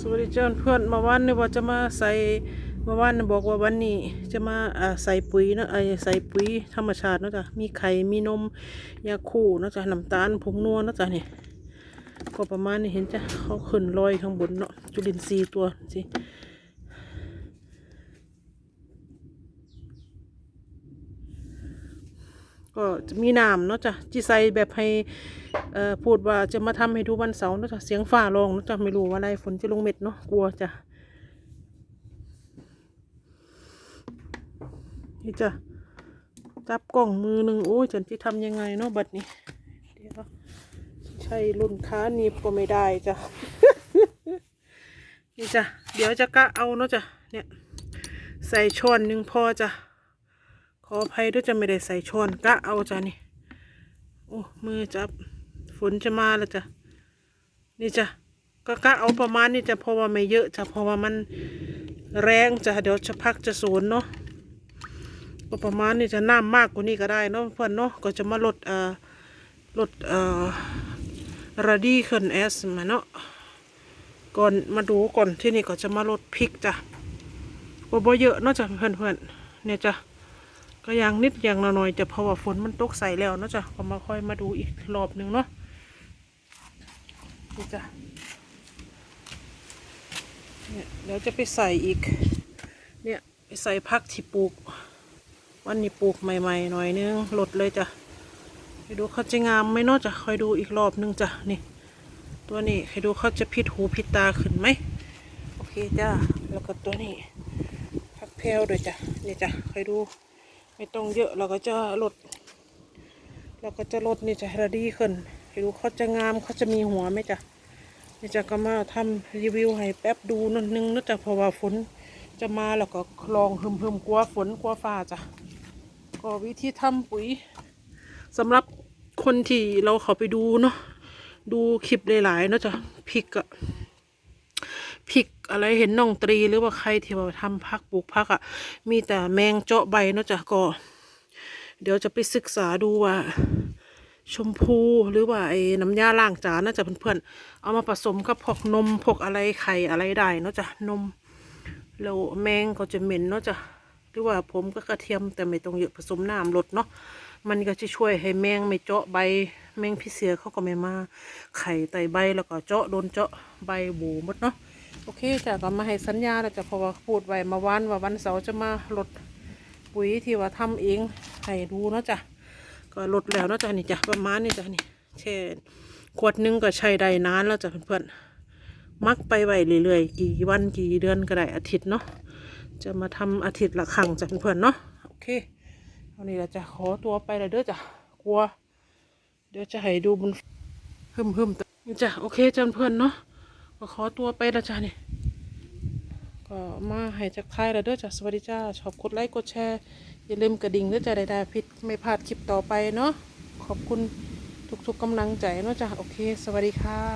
สวัสดีเจ้าเพื่อนมาวันนี้ว่าจะมาใส่มาวันบอกว่าวันนี้จะมาอ่าใส่ปุ๋ยเนะไอใส่ปุ๋ยธรรมชาตินะจ้ะมีไข่มีนมยาคู่นอะจ้ะน้ำตาลผงนัวนอะจ้ะนี่ก็ประมาณนี้เห็นจ้ะเขาขึ้นลอยข้างบนเนาะจุลินทรีย์ตัวสิ ก็จะมีน้ำเนาะจ้ะจีใส่แบบให้เอ่อพูดว่าจะมาทำให้ดูวันเสาร์เนาะจ้ะเสียงฟ้าร้องเนาะจ้ะไม่รู้ว่าอะไรฝนจะลงเม็ดเนาะกลัวจ้ะนี่จ้ะจับกล้องมือหนึ่งโอ้ยฉันจะทำยังไงเนาะบัดนี้เดี๋ยวใช่รุ่นค้านีบก็ไม่ได้จ้ะนี่จ้ะเดี๋ยวจะกะเอาเนาะจ้ะเนี่ยใส่ช้อนหนึ่งพอจ้ะ ขออภัยด้วยจะไม่ได้ใส่ช้อนกะเอาจ้ะนี่ โอ้มือจับฝนจะมาแล้วจ้ะนี่จ้ะก็กะเอาประมาณนี้จ้ะเพราะว่าไม่เยอะจ้ะเพราะว่ามันแรงจ้ะเดี๋ยวจะพักจะสูนเนาะก็ประมาณนี้จะน้ำมากกว่านี้ก็ได้เนาะเพื่อนเนาะก็จะมาลดเอ่อลดเอ่อระดีขึ้นแอสมาเนาะก่อนมาดูก่อนที่นี่ก็จะมาลดพริกจ้ะก็บ่เยอะเนาะจ้ะเพื่อนเพื่อนเนี่ยจ้ะ ก็ย่างนิดย่างหน่อยจะเพราะว่าฝนมันตกใส่แล้วเนาะจ้ะก็มาค่อยมาดูอีกรอบหนึ่งเนาะนี่จ้ะเนี่ยเดี๋ยวจะไปใส่อีก เนี่ยไปใส่พักที่ปลูก วันนี้ปลูกใหม่ๆหน่อยนึงหลดเลยจ้ะไปดูเขาจะงามไหมเนาะจ้ะคอยดูอีกรอบหนึงจ้ะนี่ตัวนี้ใครดูเขาจะพิดหูพิดตาขึ้นไหมโอเคจ้ะแล้วก็ตัวนี้พักแพลวด้วยจ้ะนี่จ้ะคอยดู ไม่ต้องเยอะเราก็จะลด เราก็จะลดนี่จะระดีขึ้นให้ดูเขาจะงามเขาจะมีหัวไหมจ๊ะนี่จะก็มาทำรีวิวให้แป๊บดูนิดนึงนะจ๊ะเพราะว่าฝนจะมาแล้วก็ลองเพิ่มเพิ่มๆกลัวฝนกลัวฟ้าจ้ะก็วิธีทำปุ๋ยสำหรับคนที่เราเขาไปดูเนาะดูคลิปหลายๆเนาะจ๊ะพริกอะ อะไรเห็นน้องตรีหรือว่าใครที่ว่าทำพักปลูกพักอะ่ะ มีแต่แมงเจาะใบเนาะจ้ะก็ เดี๋ยวจะไปศึกษาดูว่า ชมพูหรือว่าไอ้น้ำยาล้างจานน่าจะเพื่อนๆเอามาผสมกับพวกนมพวกอะไรไข่อะไรได้เนาะจ้ะนมแล้วแมงก็จะเหม็นเนาะจ้ะหรือว่าผมก็กระเทียมแต่ไม่ต้องเยอะผสมน้ำลดเนาะมันก็จะช่วยให้แมงไม่เจาะใบ แมงพิเศษเขาก็ไม่มาไข่ไตใบแล้วก็เจาะโดนเจาะใบบูหมดเนาะ โอเคจ้ะก็มาให้สัญญาแล้วจ้ะเพราะว่าพูดไว้มาวันว่าวันเสาร์จะมาลดปุ๋ยที่ว่าทำเองให้ดูเนาะจ้ะก็ลดแล้วเนาะจ้ะนี่จ้ะประมาณนี้จ้ะนี่เช่นขวดหนึงก็ใช้ได้นานแล้วจ้ะเพื่อนๆมักไปไว้เรื่อยๆกี่วันกี่เดือนก็ได้อาทิตย์เนาะจะมาทำอาทิตย์ละครั้งจ้ะเพื่อนๆเนาะโอเคเอานี้ละจ้ะขอตัวไปเลยเด้อจ้ะกลัว เดี๋ยวจะให้ดูบนหึมหึมๆจ้ะโอเคจ้ะเพื่อนๆเนาะ ก็ขอตัวไปละจ้านี่ก็มาให้จักทายแล้วเด้อจ้าสวัสดีจ้าชอบกดไลค์กดแชร์ อย่าลืมกระดิ่งเด้อจ้าได้ได้พิดไม่พลาดคลิปต่อไปเนาะขอบคุณทุกๆกำลังใจเนาะจ้าโอเค สวัสดีค่ะ